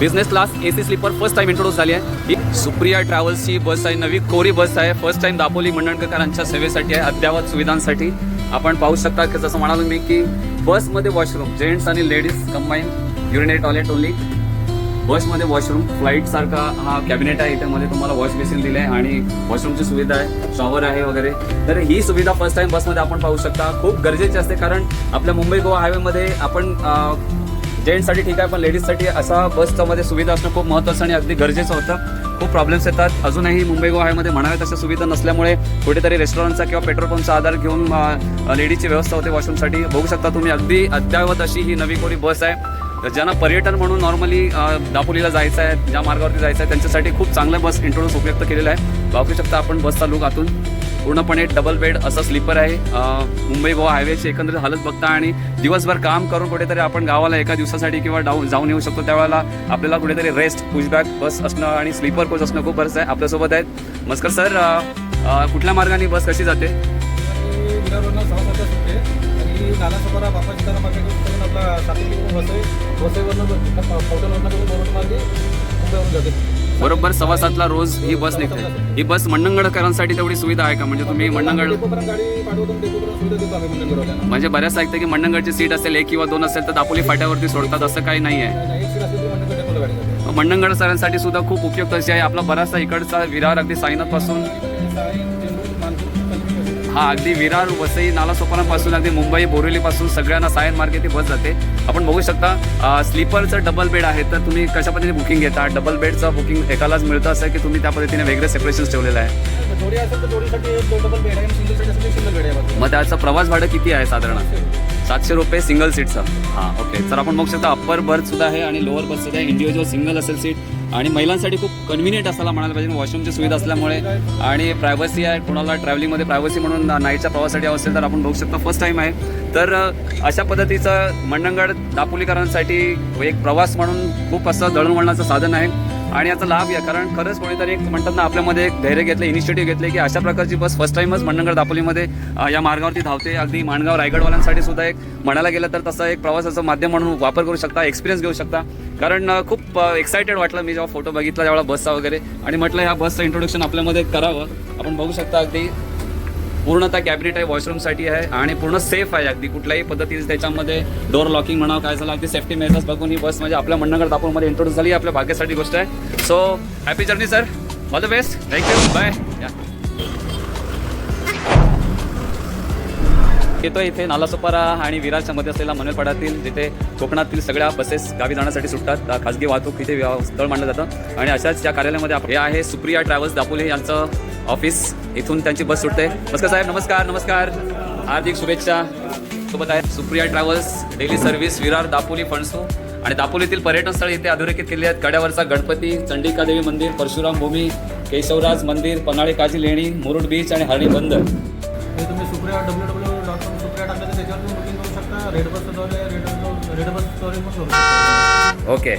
Business class A C sleeper first time introduce झाली आहे. ही सुप्रिया ट्रॅव्हल्सची बस आहे नवी कोरी बस आहे. फर्स्ट टाइम दापोली मंडणकरांच्या सेवेसाठी आहे अद्ययावत सुविधांसाठी. आपण पाहू शकता की जसं म्हणालो मी की बसमध्ये वॉशरूम जेंट्स आणि ladies combine urinate toilet only बसमध्ये वॉशरूम फ्लाईट सारखा हा कॅबिनेट आहे. त्यामध्ये तुम्हाला वॉश बेसिन दिले आहे आणि वॉशरूमची सुविधा आहे शॉवर आहे वगैरे. तर ही सुविधा फर्स्ट टाइम बसमध्ये आपण पाहू शकता. खूप गरजेची असते कारण आपल्या मुंबई गोवा हायवेमध्ये आपण जेंट्ससाठी ठीक आहे पण लेडीजसाठी असा बसचा मध्ये सुविधा असणं खूप महत्त्वाचं आणि अगदी गरजेचं होतं. खूप प्रॉब्लेम्स येतात. अजूनही मुंबई गोव्यामध्ये म्हणावे म्हणाव्या तशा सुविधा नसल्यामुळे कुठेतरी रेस्टॉरंटचा किंवा पेट्रोल पंपचा आधार घेऊन लेडीजची व्यवस्था होते वॉशरूमसाठी. बघू शकता तुम्ही अगदी अद्ययावत अशी ही नवी कोरी बस आहे. ज्यांना पर्यटन म्हणून नॉर्मली दापोलीला जायचं आहे ज्या मार्गावरती जायचं आहे त्यांच्यासाठी खूप चांगलं बस इंट्रोड्यूस उपयुक्त केलेलं आहे बघू शकता आपण बसचा लुक आतून. पूर्णपणे डबल बेड असं स्लीपर आहे. मुंबई गोवा हायवेची एकंदरीत हालत बघता आणि दिवसभर काम करून कुठेतरी आपण गावाला एका दिवसासाठी किंवा डाऊन जाऊन येऊ शकतो. त्यावेळेला आपल्याला कुठेतरी रेस्ट पुशबॅक बस असणं आणि स्लीपर कोच असणं खूप गरज आहे आपल्यासोबत आहेत. मस्कर सर कुठल्या मार्गाने बस कशी जाते? नालासोपारा बापा आपला सातवीकडून वसई वसईवरनं पावटलवरनं करून मार्गे मुंबईवरून जाते. बरोबर सव्वा सातला रोज ही बस निघते. ही बस मंडणगडकरांसाठी तेवढी सुविधा आहे का? म्हणजे तुम्ही मंडणगड म्हणजे बऱ्याच ऐकतं की मंडणगडची सीट असेल एक किंवा दोन असेल तर दापोली फाट्यावरती सोडतात असं काही नाही आहे. मंडणगड सरांसाठी सुद्धा खूप उपयुक्त अशी आहे. आपला बराचसा इकडचा विरार अगदी साईनाथ हा अगदी विरार वसई नालासोपारांपासून अगदी मुंबई बोरिवलीपासून सगळ्यांना सायन मार्गे ती बस जाते. आपण बघू शकता स्लीपरचं डबल बेड आहे तर तुम्ही कशा पद्धतीने बुकिंग घेता? डबल बेडचं बुकिंग एकालाच मिळतं असं की तुम्ही त्या पद्धतीने वेगळे सेपरेशन ठेवलेलं आहे. मग त्याचं प्रवास भाडं किती आहे साधारण? सातशे रुपये सिंगल सीटचं हां ओके तर आपण बघू शकता अप्पर बर्थ सुद्धा आहे आणि लोअर बर्थ सुद्धा आहे. इंडिव्हिज्युअल सिंगल असेल सीट आणि महिलांसाठी खूप कन्व्हिनियंट असायला म्हणायला पाहिजे. वॉशरूमची सुविधा असल्यामुळे आणि प्रायव्हसी आहे कोणाला ट्रॅव्हलिंगमध्ये प्रायव्हसी म्हणून नाईटच्या प्रवासासाठी असेल तर आपण बघू शकतो. फर्स्ट टाईम आहे. तर अशा पद्धतीचं मंडणगड दापोलीकरांसाठी एक प्रवास म्हणून खूप असं दळणवळणाचं साधन आहे. आणि याचा लाभ घ्या. कारण खरंच कोणीतरी एक म्हणतात ना आपल्यामध्ये एक धैर्य घेतलं इनिशिएटिव्ह घेतले की अशा प्रकारची बस फर्स्ट टाइमच मंडणगड दापोलीमध्ये या मार्गावरती धावते. अगदी माणगाव रायगडवाल्यांसाठी सुद्धा एक म्हणायला गेलं तर तसं एक प्रवासाचं माध्यम म्हणून वापर करू शकता एक्सपिरियन्स घेऊ शकता. कारण खूप एक्सायटेड वाटलं मी जेव्हा फोटो बघितला त्यावेळेला बसचा वगैरे. आणि म्हटलं ह्या बसचं इंट्रोडक्शन आपल्यामध्ये करावं. आपण बघू शकता अगदी पूर्णतः कॅबिनेट आहे वॉशरूमसाठी आहे आणि पूर्ण सेफ आहे अगदी. कुठल्याही पद्धतीने त्याच्यामध्ये डोर लॉकिंग म्हणावं काय झालं अगदी सेफ्टी मेजर्स बघून ही बस म्हणजे आपल्या मंडणगड दापूरमध्ये इंट्रोड्यूस झाली आपल्या भाग्यासाठी गोष्ट आहे. So happy journey sir all the best thank you bye या येतो इथे नालासोपारा आणि विरारच्या मध्ये असलेला मनोरपाड्यातील जिथे कोकणातील सगळ्या बसेस गावी जाण्यासाठी सुटतात. खाजगी वाहतूक इथे स्थळ मानलं जातं. आणि अशाच या कार्यालयामध्ये हे आहे सुप्रिया ट्रॅव्हल्स दापोले यांचं ऑफिस इथून त्यांची बस सुटते. नमस्कार साहेब नमस्कार नमस्कार. हार्दिक शुभेच्छा. सोबत आहे Supriya travels daily service Virar Dapoli Phansu. आणि दापोलीतील पर्यटन स्थळ इथे अधोरेखित केली आहेत कड्यावरचा गणपती चंडिका देवी मंदिर परशुराम भूमी केशवराज मंदिर पन्हाळे काजी लेणी मुरुड बीच आणि हरणी बंदर हे तुम्ही Supriya W W dot com Supriya टाकलं तर त्याच्यावर तुम्ही बुकिंग करू शकता. रेड बसद्वारे रेड शकता. ओके